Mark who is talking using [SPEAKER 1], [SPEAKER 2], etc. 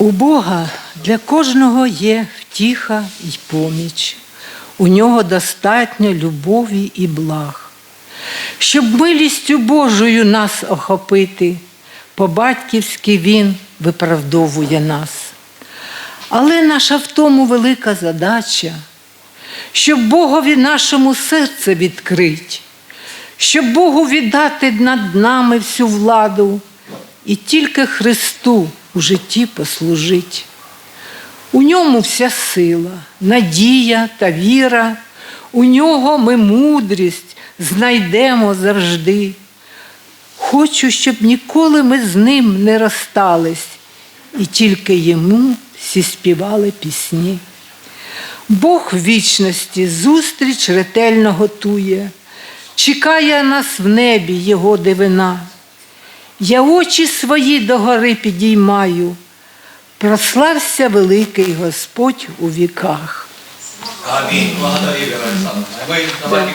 [SPEAKER 1] У Бога для кожного є втіха й поміч. У нього достатньо любові і благ. Щоб милістю Божою нас охопити, по-батьківськи Він виправдовує нас. Але наша в тому велика задача, щоб Богові нашому серце відкрить, щоб Богу віддати над нами всю владу і тільки Христу у житті послужить. У ньому вся сила, надія та віра, у нього ми мудрість знайдемо завжди. Хочу, щоб ніколи ми з ним не розстались, і тільки йому всі співали пісні. Бог вічності зустріч ретельно готує, чекає нас в небі Його дивина. Я очі свої догори підіймаю, прослався великий Господь у віках.
[SPEAKER 2] Амінь. Благодарю, давайте